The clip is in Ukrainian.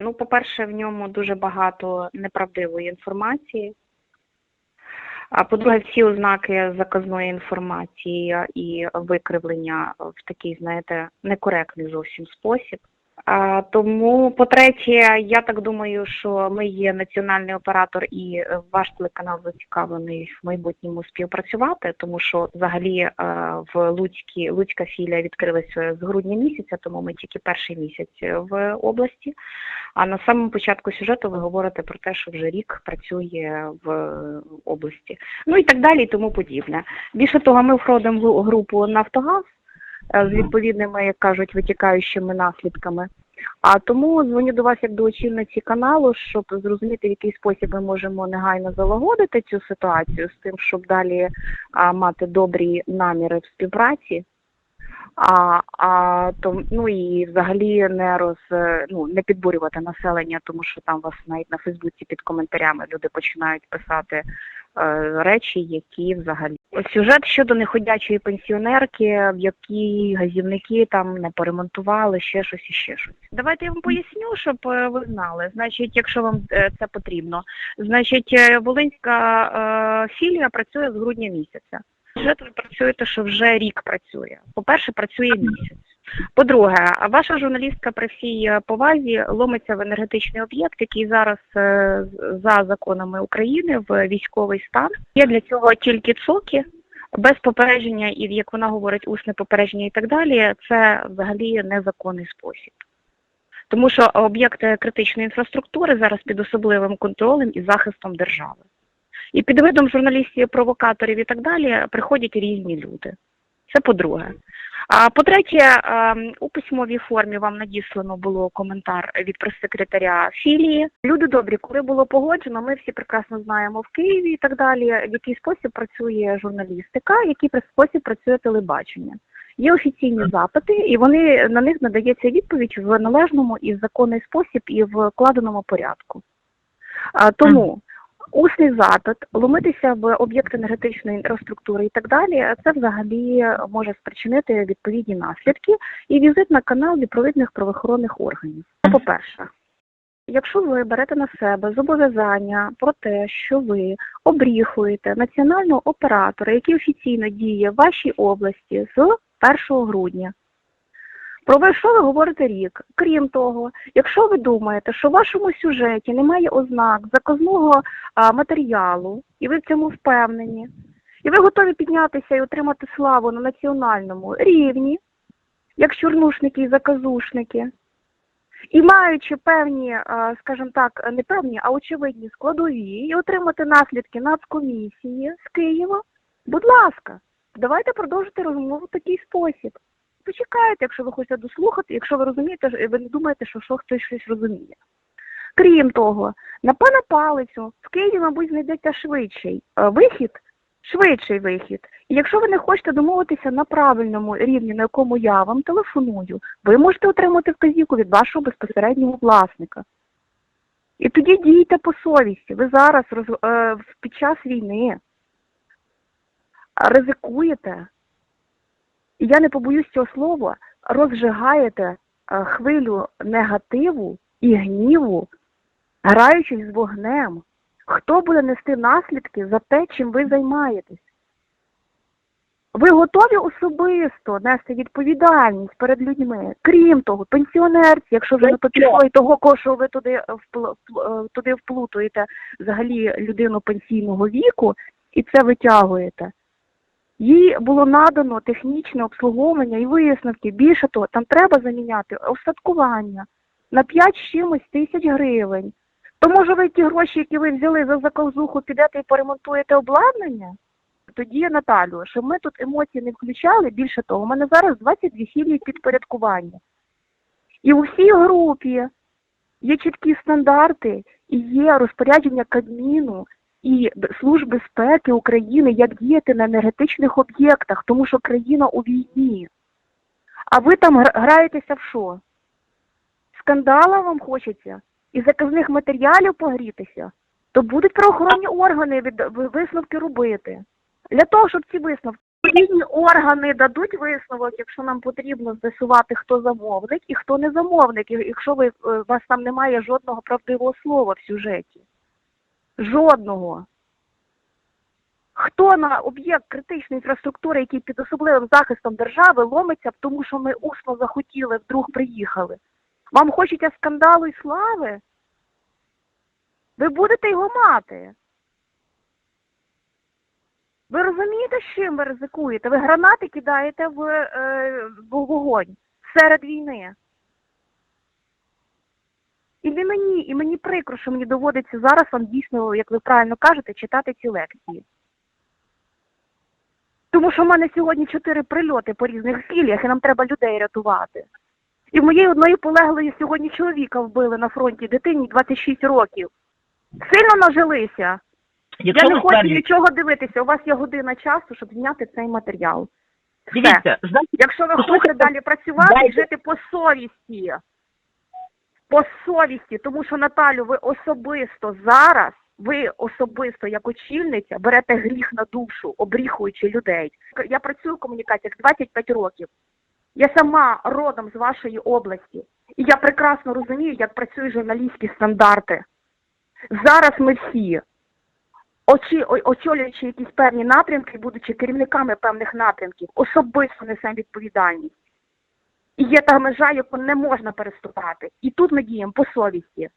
Ну, по-перше, в ньому дуже багато неправдивої інформації. А по-друге, всі ознаки заказної інформації і викривлення в такий, знаєте, некоректний зовсім спосіб. Тому, по-третє, я так думаю, що ми є національний оператор і е, ваш телеканал зацікавлений в майбутньому співпрацювати, тому що взагалі е, в Луцькі Луцька філія відкрилася з грудня місяця, тому ми тільки перший місяць в області. А на самому початку сюжету ви говорите про те, що вже рік працює в області. Ну і так далі, і тому подібне. Більше того, ми входимо в групу Нафтогаз е, з відповідними, як кажуть, витікаючими наслідками. А тому дзвоню до вас як до очільниці каналу, щоб зрозуміти, в який спосіб ми можемо негайно залагодити цю ситуацію з тим, щоб далі а, мати добрі наміри в співпраці. А, а то ну і взагалі не роз ну не підбурювати населення, тому що там вас навіть на Фейсбуці під коментарями люди починають писати е, речі, які взагалі сюжет щодо неходячої пенсіонерки, в якій газівники там не поремонтували, ще щось і ще щось. Давайте я вам поясню, щоб е, ви знали. Значить, якщо вам е, це потрібно, значить, е, Волинська е, філія працює з грудня місяця. Сюжет ви працюєте, що вже рік працює. По-перше, працює місяць. По-друге, ваша журналістка при всій е, повазі ломиться в енергетичний об'єкт, який зараз е, за законами України в військовий стан. Є для цього тільки цоки. Без попередження, і як вона говорить, усне попередження і так далі, це взагалі незаконний спосіб. Тому що об'єкти критичної інфраструктури зараз під особливим контролем і захистом держави. І під видом журналістів, провокаторів і так далі приходять різні люди. Це по-друге. А по-третє, ем, у письмовій формі вам надіслано було коментар від прес-секретаря філії. Люди добрі, коли було погоджено, ми всі прекрасно знаємо в Києві і так далі, в який спосіб працює журналістика, в який спосіб працює телебачення. Є офіційні запити, і вони на них надається відповідь в належному і законний спосіб і в вкладеному порядку. А, тому усний запит, ломитися в об'єкт енергетичної інфраструктури і так далі, це взагалі може спричинити відповідні наслідки і візит на канал відповідних правоохоронних органів. По-перше, якщо ви берете на себе зобов'язання про те, що ви обріхуєте національного оператора, який офіційно діє в вашій області з 1 грудня, про що ви говорите рік? Крім того, якщо ви думаєте, що в вашому сюжеті немає ознак заказного а, матеріалу, і ви в цьому впевнені, і ви готові піднятися і отримати славу на національному рівні, як чорнушники і заказушники, і маючи певні, скажімо так, не певні, а очевидні складові, і отримати наслідки нацкомісії з Києва, будь ласка, давайте продовжити розмову в такий спосіб. Почекайте, якщо ви хочете дослухати, якщо ви розумієте, ви не думаєте, що, хтось щось розуміє. Крім того, на пана палицю в Києві, мабуть, знайдеться швидший е, вихід, швидший вихід. І якщо ви не хочете домовитися на правильному рівні, на якому я вам телефоную, ви можете отримати вказівку від вашого безпосереднього власника. І тоді дійте по совісті. Ви зараз е, під час війни ризикуєте і я не побоюсь цього слова, розжигаєте е, хвилю негативу і гніву, граючись з вогнем. Хто буде нести наслідки за те, чим ви займаєтесь? Ви готові особисто нести відповідальність перед людьми. Крім того, пенсіонерці, якщо вже на то пішло, і того, кого що ви туди, е, туди вплутуєте взагалі людину пенсійного віку і це витягуєте. Їй було надано технічне обслуговування і висновки. Більше того, там треба заміняти остаткування на 5 чимось тисяч гривень. То може ви ті гроші, які ви взяли за заказуху, підете і поремонтуєте обладнання? Тоді, Наталю, щоб ми тут емоції не включали, більше того, у мене зараз 22 філії підпорядкування. І у всій групі є чіткі стандарти і є розпорядження Кабміну і Служб безпеки України, як діяти на енергетичних об'єктах, тому що країна у війні. А ви там граєтеся в що? Скандала вам хочеться? І заказних матеріалів погрітися? То будуть правоохоронні органи від висновки робити. Для того, щоб ці висновки Відповідні органи дадуть висновок, якщо нам потрібно з'ясувати, хто замовник і хто не замовник, якщо ви, е, у вас там немає жодного правдивого слова в сюжеті. Жодного. Хто на об'єкт критичної інфраструктури, який під особливим захистом держави, ломиться, тому що ми усно захотіли, вдруг приїхали? Вам хочеться скандалу і слави? Ви будете його мати. Ви розумієте, з чим ви ризикуєте? Ви гранати кидаєте в, е, в вогонь серед війни. І не мені, і мені прикро, що мені доводиться зараз вам дійсно, як ви правильно кажете, читати ці лекції. Тому що в мене сьогодні чотири прильоти по різних філіях, і нам треба людей рятувати. І в моєї одної полеглої сьогодні чоловіка вбили на фронті дитині 26 років. Сильно нажилися. Якщо Я не хочу стверджуєте, нічого дивитися. У вас є година часу, щоб зняти цей матеріал. Все. дивіться, Якщо ви хочете далі працювати, дайте- жити по совісті. По совісті, тому що Наталю, ви особисто зараз, ви особисто як очільниця берете гріх на душу, обріхуючи людей. Я працюю в комунікаціях 25 років. Я сама родом з вашої області. І я прекрасно розумію, як працюють журналістські стандарти. Зараз ми всі очі, очолюючи якісь певні напрямки, будучи керівниками певних напрямків, особисто несемо відповідальність. І є та межа, яку не можна переступати. І тут ми діємо по совісті.